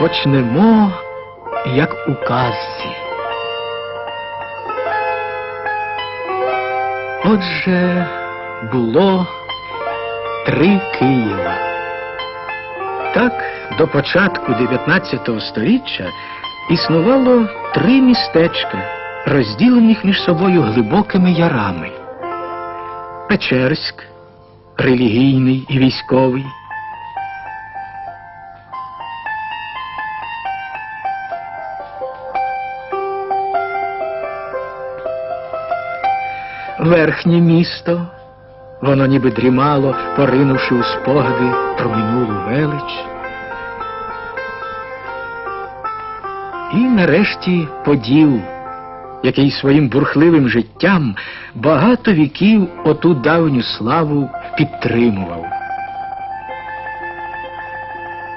Почнемо, як у казці. Отже, було три Києва. Так, до початку 19 століття існувало три містечка, розділених між собою глибокими ярами. Печерськ, релігійний і військовий, верхнє місто, воно ніби дрімало, поринувши у спогади про минулу велич. І нарешті поділ, який своїм бурхливим життям багато віків оту давню славу підтримував.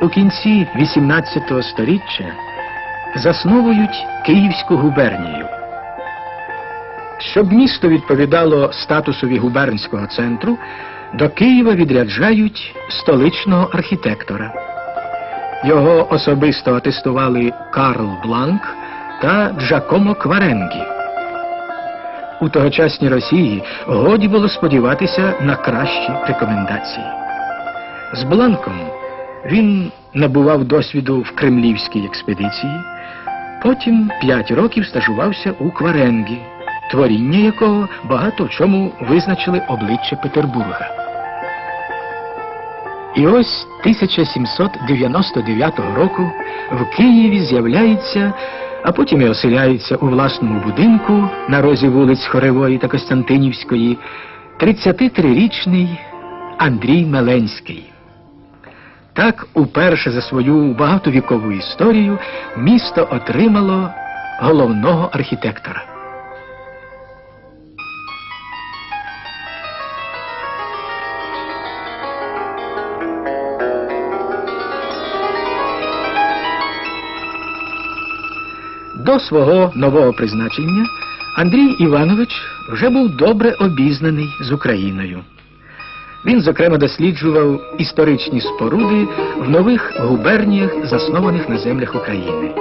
У кінці XVIII століття засновують Київську губернію. Щоб місто відповідало статусові губернського центру, до Києва відряджають столичного архітектора. Його особисто атестували Карл Бланк та Джакомо Кваренгі. У тогочасній Росії годі було сподіватися на кращі рекомендації. З Бланком він набував досвіду в кремлівській експедиції, потім п'ять років стажувався у Кваренгі, творіння якого багато в чому визначили обличчя Петербурга. І ось 1799 року в Києві з'являється, а потім і оселяється у власному будинку на розі вулиць Хоревої та Костянтинівської 33-річний Андрій Меленський. Так, уперше за свою багатовікову історію місто отримало головного архітектора. До свого нового призначення Андрій Іванович вже був добре обізнаний з Україною. Він, зокрема, досліджував історичні споруди в нових губерніях, заснованих на землях України.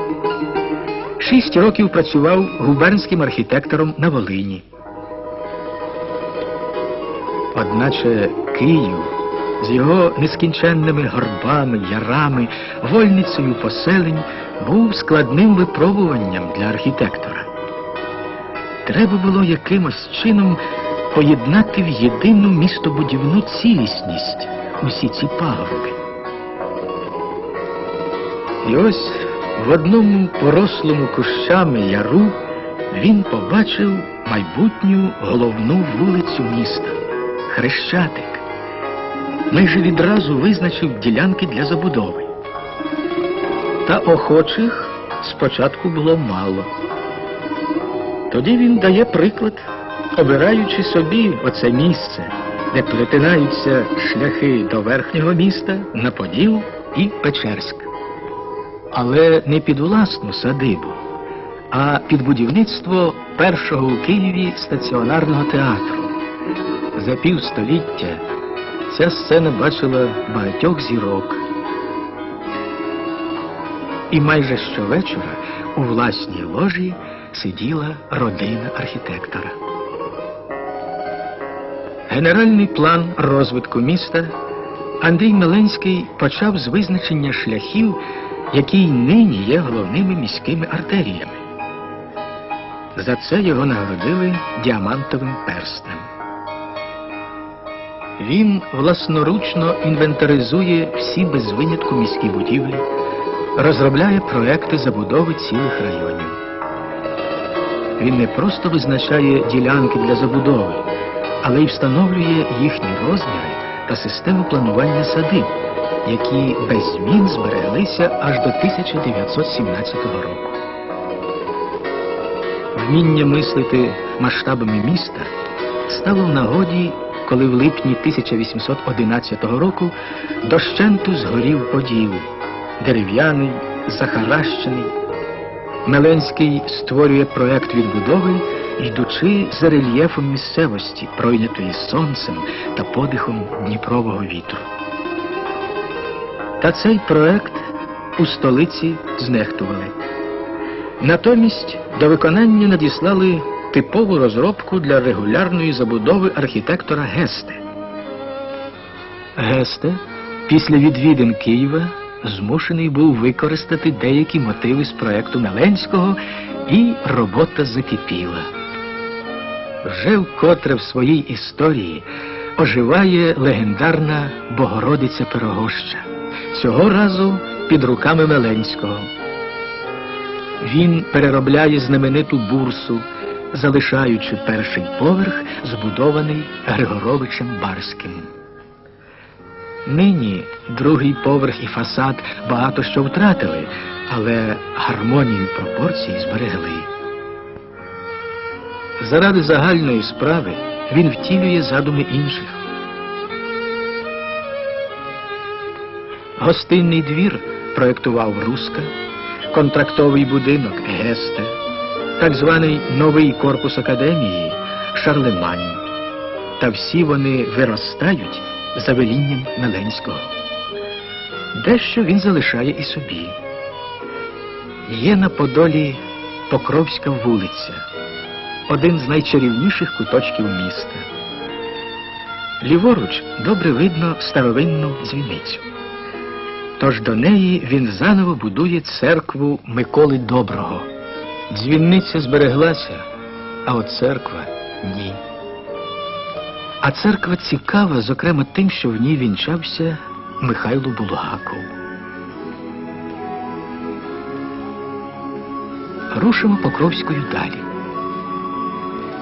Шість років працював губернським архітектором на Волині. Одначе Київ з його нескінченними горбами, ярами, вольницею поселень був складним випробуванням для архітектора. Треба було якимось чином поєднати в єдину містобудівну цілісність усі ці пагорби. І ось в одному порослому кущами яру він побачив майбутню головну вулицю міста Хрещатик. Майже відразу визначив ділянки для забудови. Та охочих спочатку було мало. Тоді він дає приклад, обираючи собі оце місце, де перетинаються шляхи до верхнього міста на Поділ і Печерськ. Але не під власну садибу, а під будівництво першого у Києві стаціонарного театру. За півстоліття ця сцена бачила багатьох зірок. І майже щовечора у власній ложі сиділа родина архітектора. Генеральний план розвитку міста Андрій Меленський почав з визначення шляхів, які й нині є головними міськими артеріями. За це його нагородили діамантовим перстнем. Він власноручно інвентаризує всі без винятку міські будівлі, розробляє проекти забудови цілих районів. Він не просто визначає ділянки для забудови, але й встановлює їхні розміри та систему планування садиб, які без змін збереглися аж до 1917 року. Вміння мислити масштабами міста стало в нагоді, коли в липні 1811 року дощенту згорів поділ, дерев'яний, захаращений. Меленський створює проект відбудови, йдучи за рельєфом місцевості, пройнятої сонцем та подихом Дніпрового вітру. Та цей проект у столиці знехтували. Натомість до виконання надіслали типову розробку для регулярної забудови архітектора Гесте. Гесте після відвідин Києва змушений був використати деякі мотиви з проекту Меленського, і робота закипіла. Вже вкотре в своїй історії оживає легендарна Богородиця Пирогоща, цього разу під руками Меленського. Він переробляє знамениту бурсу, залишаючи перший поверх, збудований Григоровичем Барським. Нині другий поверх і фасад багато що втратили, але гармонію пропорцій зберегли. Заради загальної справи він втілює задуми інших. Гостинний двір проєктував Руска, контрактовий будинок Гесте, так званий новий корпус академії Шарлемань. Та всі вони виростають за велінням Меленського. Дещо він залишає і собі. Є на Подолі Покровська вулиця, один з найчарівніших куточків міста. Ліворуч добре видно старовинну дзвіницю. Тож до неї він заново будує церкву Миколи Доброго. Дзвінниця збереглася, а от церква ні. А церква цікава, зокрема, тим, що в ній вінчався Михайло Булгаков. Рушимо Покровською далі.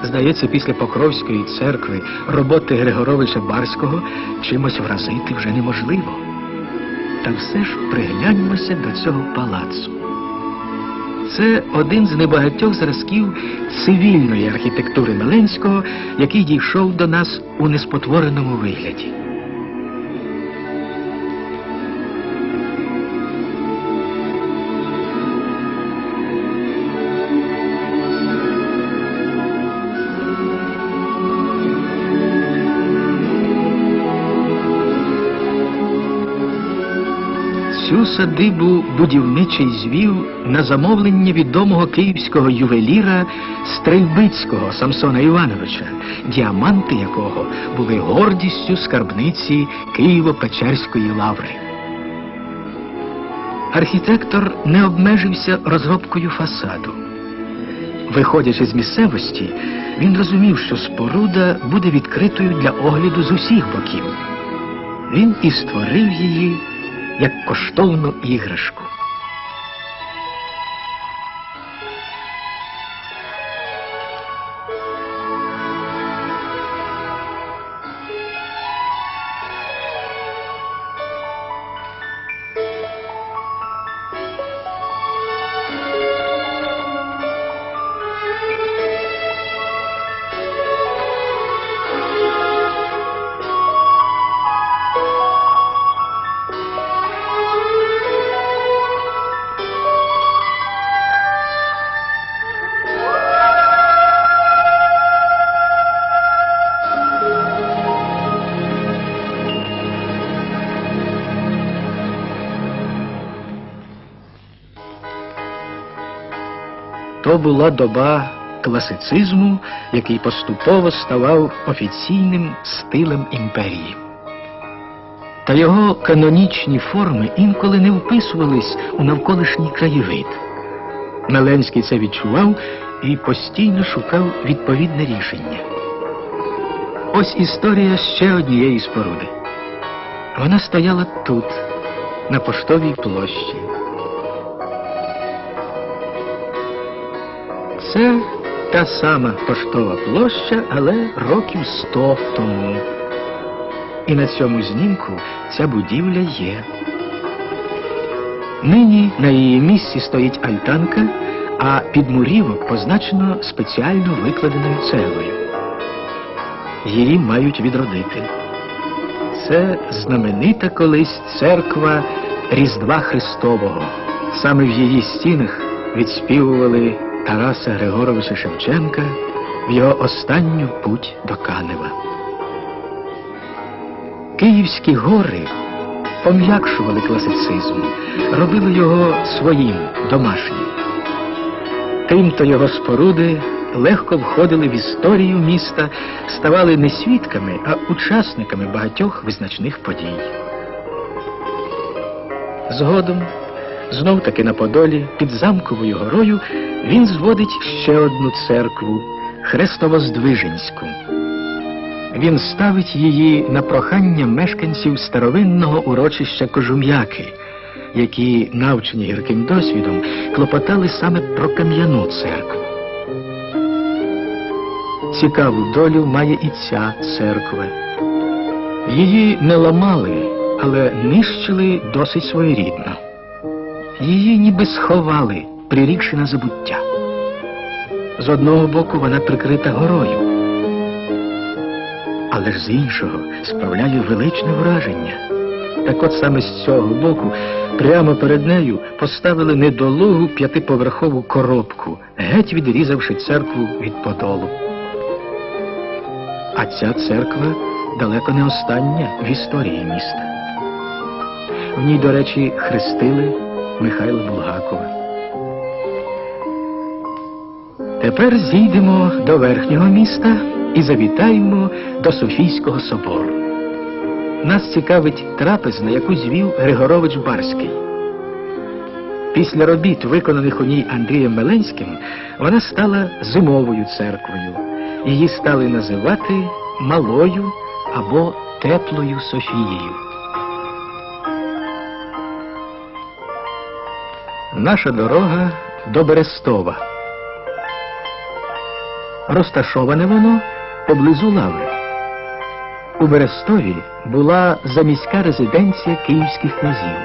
Здається, після Покровської церкви роботи Григоровича Барського чимось вразити вже неможливо. Та все ж пригляньмося до цього палацу. Це один з небагатьох зразків цивільної архітектури Меленського, який дійшов до нас у неспотвореному вигляді. Садибу будівничий звів на замовлення відомого київського ювеліра Стрельбицького Самсона Івановича, діаманти якого були гордістю скарбниці Києво-Печерської лаври. Архітектор не обмежився розробкою фасаду. Виходячи з місцевості, він розумів, що споруда буде відкритою для огляду з усіх боків. Він і створив її як коштовну іграшку. То була доба класицизму, який поступово ставав офіційним стилем імперії. Та його канонічні форми інколи не вписувались у навколишній краєвид. Меленський це відчував і постійно шукав відповідне рішення. Ось історія ще однієї споруди. Вона стояла тут, на поштовій площі. Це та сама поштова площа, але років сто тому. І на цьому знімку ця будівля є. Нині на її місці стоїть альтанка, а підмурівок позначено спеціально викладеною цеглою. Її мають відродити. Це знаменита колись церква Різдва Христового. Саме в її стінах відспівували Тараса Григоровича Шевченка в його останню путь до Канева. Київські гори пом'якшували класицизм, робили його своїм домашнім. Тимто його споруди легко входили в історію міста, ставали не свідками, а учасниками багатьох визначних подій. Згодом, знов таки на Подолі, під замковою горою, він зводить ще одну церкву Хрестовоздвиженську. Він ставить її на прохання мешканців старовинного урочища Кожум'яки, які, навчені гірким досвідом, клопотали саме про кам'яну церкву. Цікаву долю має і ця церква. Її не ламали, але нищили досить своєрідно. Її ніби сховали, прирікши на забуття. З одного боку вона прикрита горою, але ж з іншого справляє величне враження. Так от саме з цього боку, прямо перед нею поставили недолугу п'ятиповерхову коробку, геть відрізавши церкву від подолу. А ця церква далеко не остання в історії міста. В ній, до речі, хрестили Михайла Булгакова. Тепер зійдемо до верхнього міста і завітаємо до Софійського собору. Нас цікавить трапезна, яку звів Григорович Барський. Після робіт, виконаних у ній Андрієм Меленським, вона стала зимовою церквою. Її стали називати Малою або Теплою Софією. Наша дорога до Берестова. Розташоване воно поблизу лави. У Берестові була заміська резиденція київських князів.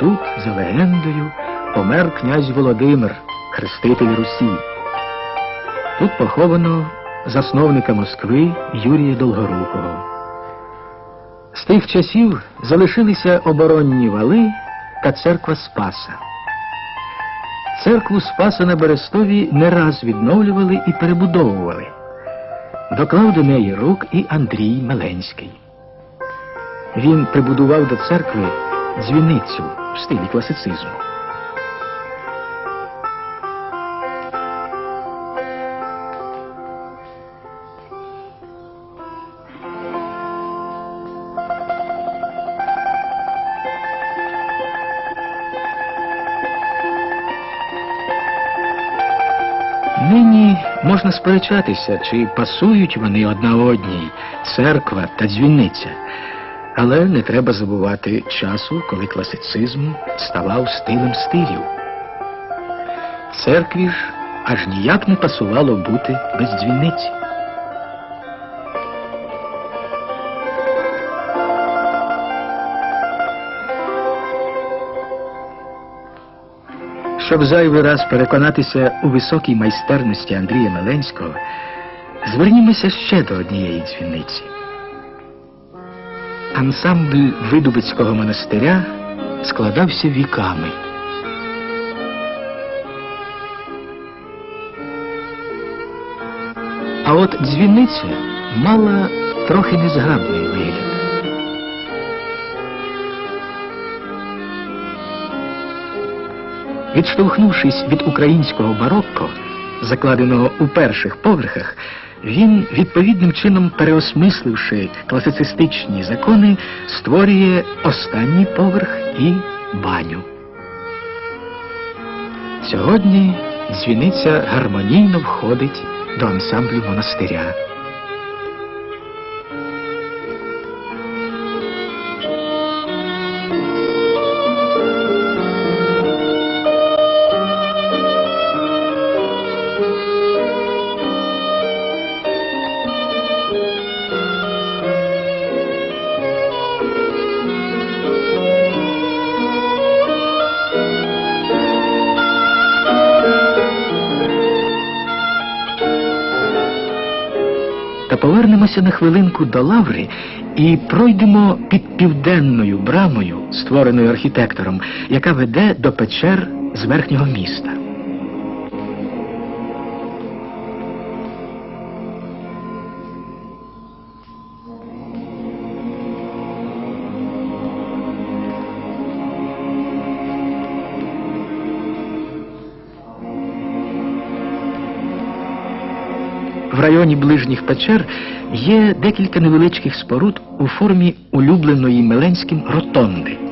Тут, за легендою, помер князь Володимир, хреститель Русі. Тут поховано засновника Москви Юрія Долгорукого. З тих часів залишилися оборонні вали та церква Спаса. Церкву Спаса на Берестові не раз відновлювали і перебудовували. Доклав до неї рук і Андрій Меленський. Він прибудував до церкви дзвіницю в стилі класицизму. Нині можна сперечатися, чи пасують вони одна одній церква та дзвіниця. Але не треба забувати часу, коли класицизм ставав стилем стилів. Церкві ж аж ніяк не пасувало бути без дзвіниці. Щоб зайвий раз переконатися у високій майстерності Андрія Меленського, звернімося ще до однієї дзвіниці. Ансамбль Видубицького монастиря складався віками. А от дзвіниця мала трохи незграбний вигляд. Відштовхнувшись від українського барокко, закладеного у перших поверхах, він, відповідним чином переосмисливши класицистичні закони, створює останній поверх і баню. Сьогодні дзвіниця гармонійно входить до ансамблю монастиря. Та повернемося на хвилинку до лаври і пройдемо під південною брамою, створеною архітектором, яка веде до печер з верхнього міста. Районі ближніх печер є декілька невеличких споруд у формі улюбленої Меленським ротонди.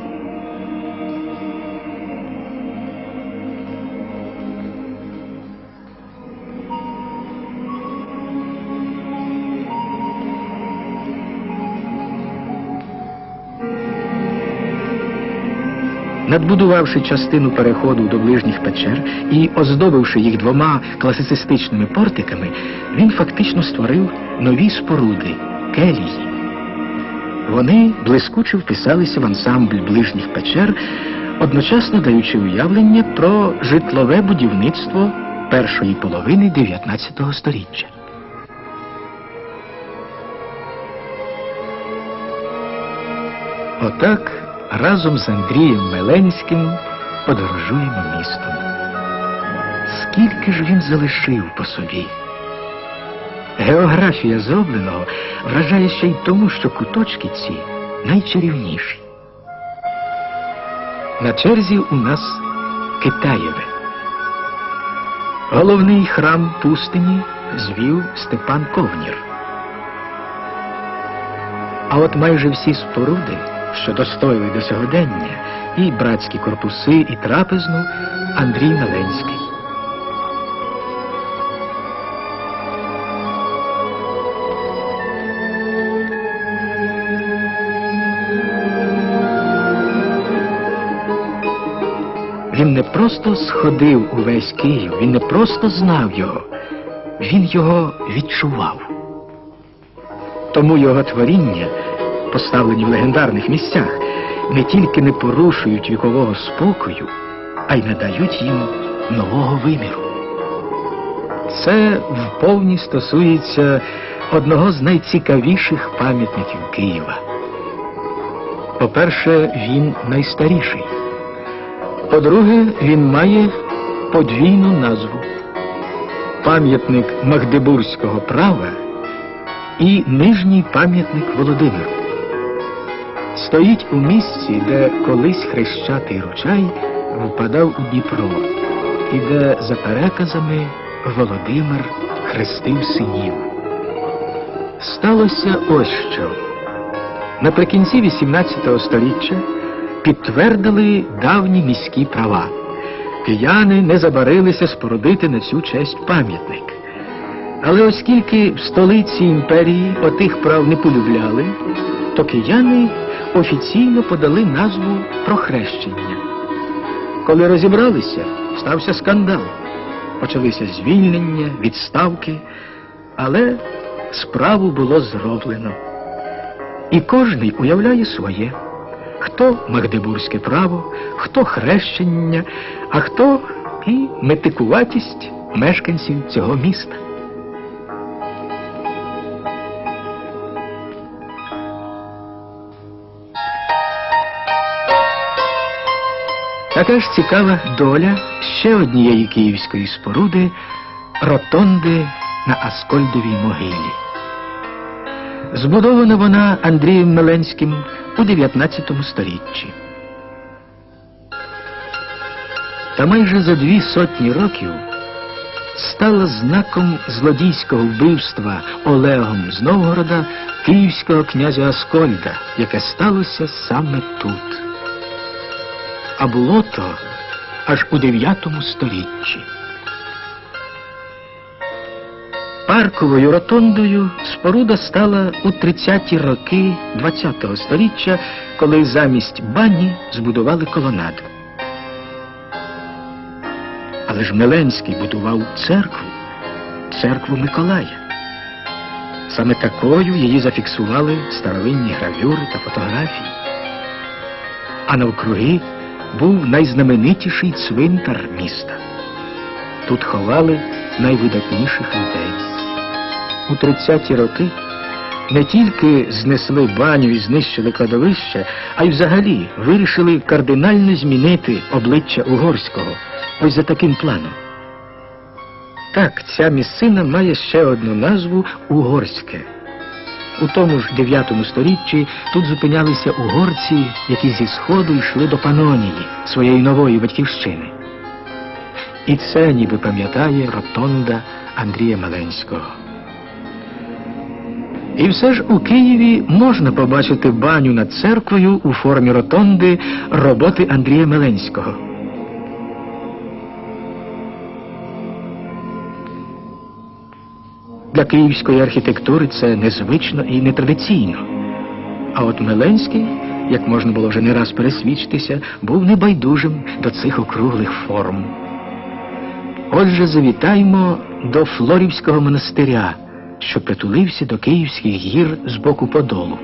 Надбудувавши частину переходу до ближніх печер і оздобивши їх двома класицистичними портиками, він фактично створив нові споруди келії. Вони блискуче вписалися в ансамбль ближніх печер, одночасно даючи уявлення про житлове будівництво першої половини 19 століття. Отак разом з Андрієм Меленським подорожуємо містом. Скільки ж він залишив по собі? Географія зробленого вражає ще й тому, що куточки ці найчарівніші. На черзі у нас Китаєве. Головний храм пустині звів Степан Ковнір. А от майже всі споруди, що достоїли до сьогодення, і братські корпуси, і трапезну Андрій Меленський. Він не просто сходив увесь Київ, він не просто знав його, він його відчував. Тому його творіння, поставлені в легендарних місцях, не тільки не порушують вікового спокою, а й надають їм нового виміру. Це вповні стосується одного з найцікавіших пам'ятників Києва. По-перше, він найстаріший. По-друге, він має подвійну назву пам'ятник Магдебурзького права і нижній пам'ятник Володимиру. Стоїть у місці, де колись хрещатий ручай впадав у Дніпро, і де, за переказами, Володимир хрестив синів. Сталося ось що. Наприкінці XVIII століття підтвердили давні міські права. Кияни не забарилися спорудити на цю честь пам'ятник. Але оскільки в столиці імперії отих прав не полюбляли, то кияни офіційно подали назву про хрещення. Коли розібралися, стався скандал. Почалися звільнення, відставки, але справу було зроблено. І кожний уявляє своє. Хто Магдебурзьке право, хто хрещення, а хто і метикуватість мешканців цього міста. Така ж цікава доля ще однієї київської споруди ротонди на Аскольдовій могилі. Збудована вона Андрієм Меленським у 19 столітті. Та майже за дві сотні років стала знаком злодійського вбивства Олегом з Новгорода київського князя Аскольда, яке сталося саме тут. А було то аж у 9 столітті. Парковою ротондою споруда стала у 30-ті роки ХХ століття, коли замість бані збудували колонаду. Але ж Меленський будував церкву, церкву Миколая. Саме такою її зафіксували старовинні гравюри та фотографії. А навкруги був найзнаменитіший цвинтар міста. Тут ховали найвидатніших людей. У 30-ті роки не тільки знесли баню і знищили кладовище, а й взагалі вирішили кардинально змінити обличчя Угорського. Ось за таким планом. Так, ця місцина має ще одну назву Угорське. У тому ж 9 столітті тут зупинялися угорці, які зі сходу йшли до Панонії, своєї нової батьківщини. І це ніби пам'ятає ротонда Андрія Маленського. І все ж у Києві можна побачити баню над церквою у формі ротонди роботи Андрія Меленського. Для київської архітектури це незвично і нетрадиційно. А от Меленський, як можна було вже не раз пересвідчитися, був небайдужим до цих округлих форм. Отже, завітаймо до Флорівського монастиря, що притулився до Київських гір з боку Подолу.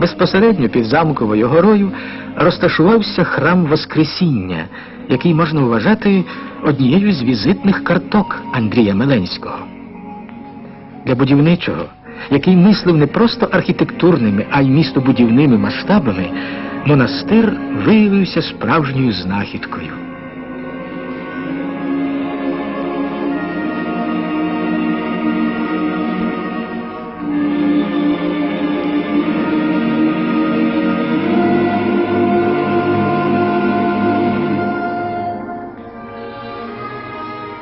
Безпосередньо під замковою горою розташувався храм Воскресіння, який можна вважати однією з візитних карток Андрія Меленського. Для будівничого, який мислив не просто архітектурними, а й містобудівними масштабами, монастир виявився справжньою знахідкою.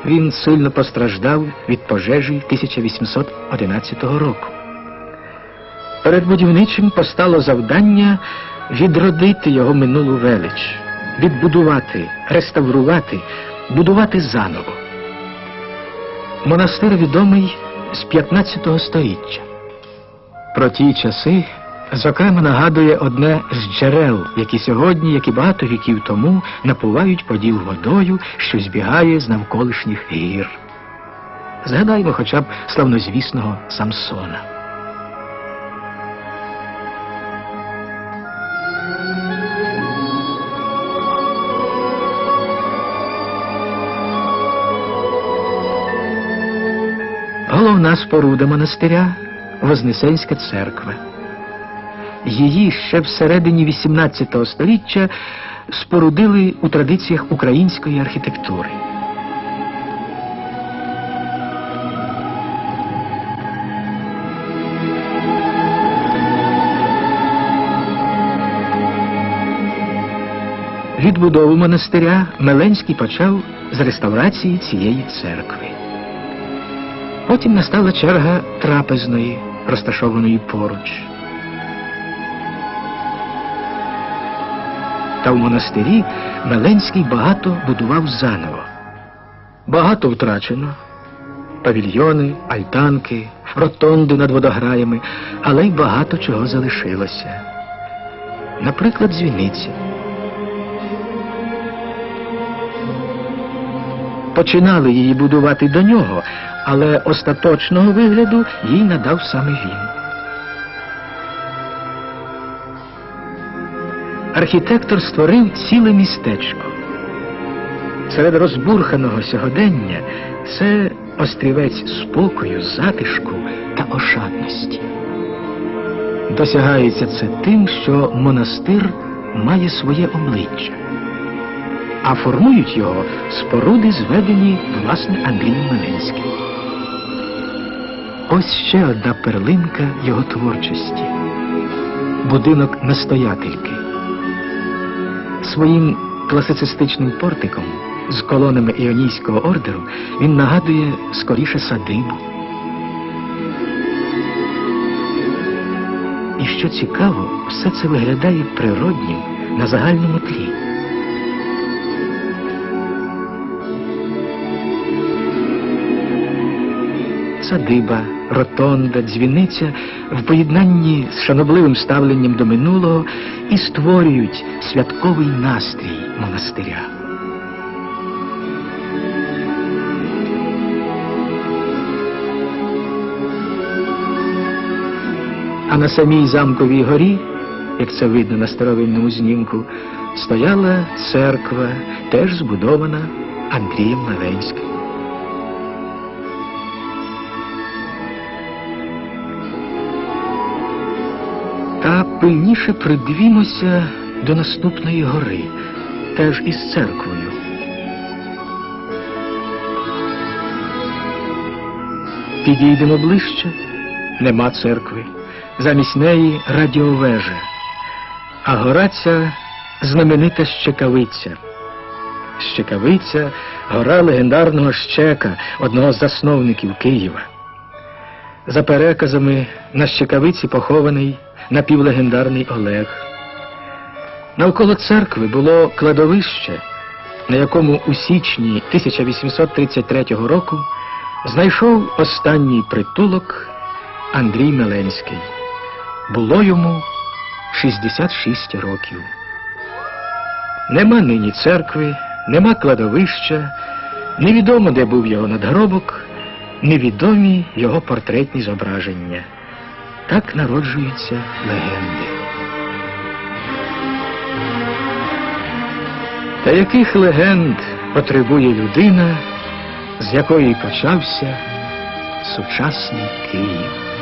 Він сильно постраждав від пожежі 1811 року. Перед будівничим постало завдання відродити його минулу велич, відбудувати, реставрувати, будувати заново. Монастир відомий з 15 століття. Про ті часи, зокрема, нагадує одне з джерел, які сьогодні, як і багато віків тому, напувають поділ водою, що збігає з навколишніх гір. Згадаймо хоча б славнозвісного Самсона. Головна споруда монастиря Вознесенська церква. Її ще всередині XVIII століття спорудили у традиціях української архітектури. Відбудову монастиря Меленський почав з реставрації цієї церкви. Потім настала черга трапезної, розташованої поруч. Та в монастирі Меленський багато будував заново. Багато втрачено. Павільйони, альтанки, ротонди над водограями, але й багато чого залишилося. Наприклад, дзвіниці. Починали її будувати до нього, але остаточного вигляду їй надав саме він. Архітектор створив ціле містечко. Серед розбурханого сьогодення це острівець спокою, затишку та ошатності. Досягається це тим, що монастир має своє обличчя, а формують його споруди, зведені власне Андрієм Меленським. Ось ще одна перлинка його творчості будинок настоятельки. Своїм класицистичним портиком з колонами Іонійського ордеру він нагадує скоріше садибу. І що цікаво, все це виглядає природнім на загальному тлі. Садиба, ротонда, дзвіниця в поєднанні з шанобливим ставленням до минулого і створюють святковий настрій монастиря. А на самій замковій горі, як це видно на старовинному знімку, стояла церква, теж збудована Андрієм Меленським. Та пильніше придивімося до наступної гори, теж із церквою. Підійдемо ближче, нема церкви. Замість неї радіовежа, а гора ця знаменита Щекавиця. Щекавиця гора легендарного щека, одного з засновників Києва. За переказами на Щекавиці похований напівлегендарний Олег. Навколо церкви було кладовище, на якому у січні 1833 року знайшов останній притулок Андрій Меленський. Було йому 66 років. Нема нині церкви, нема кладовища, невідомо, де був його надгробок, невідомі його портретні зображення. Так народжуються легенди. Та яких легенд потребує людина, з якої почався сучасний Київ?